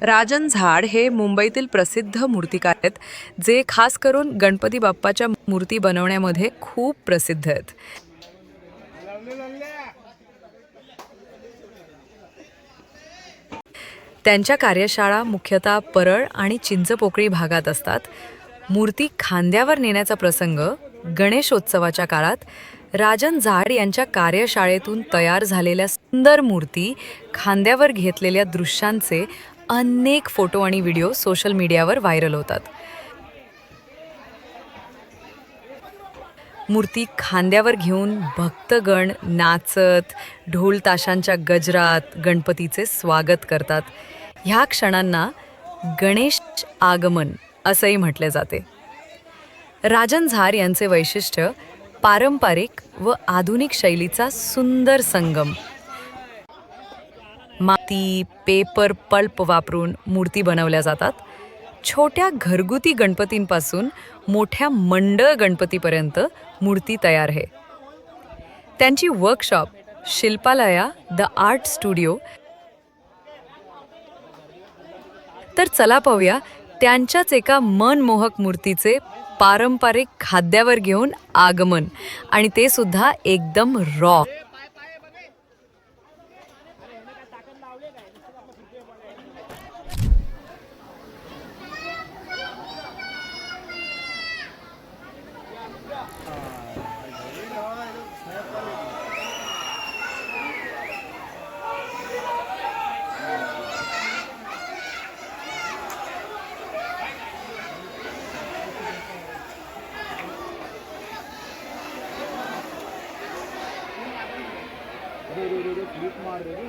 राजन झाड हे मुंबईतील प्रसिद्ध मूर्तिकार आहेत जे खास करून गणपती बाप्पाच्या मूर्ती बनवण्यामध्ये खूप प्रसिद्ध आहेत. त्यांच्या कार्यशाळा मुख्यतः परळ आणि चिंचपोकळी भागात असतात. मूर्ती खांद्यावर नेण्याचा प्रसंग गणेशोत्सवाच्या काळात राजन झाड यांच्या कार्यशाळेतून तयार झालेल्या सुंदर मूर्ती खांद्यावर घेतलेल्या दृश्यांचे अनेक फोटो आणि व्हिडिओ सोशल मीडियावर व्हायरल होतात. मूर्ती खांद्यावर घेऊन भक्तगण नाचत ढोल ताशांच्या गजरात गणपतीचे स्वागत करतात. ह्या क्षणांना गणेश आगमन असंही म्हटले जाते. राजन झार यांचे वैशिष्ट्य पारंपरिक व आधुनिक शैलीचा सुंदर संगम. माती पेपर पल्प वापरून मूर्ती बनवल्या जातात. छोट्या घरगुती गणपतींपासून मोठ्या मंडळ गणपतीपर्यंत मूर्ती तयार आहे. त्यांची workshop Shilpalaya the art studio तर चला पाहूया त्यांच्याच एका मनमोहक मूर्तीचे पारंपरिक खाद्यावर घेऊन आगमन. आणि ते सुद्धा एकदम raw dere dere flip maar dere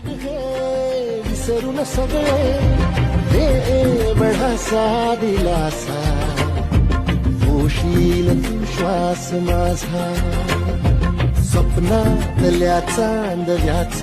जग हे विसरून सगळे दे बढासा दिलासा. होशील तू श्वास माझा स्वप्नातल्या चांदल्याच.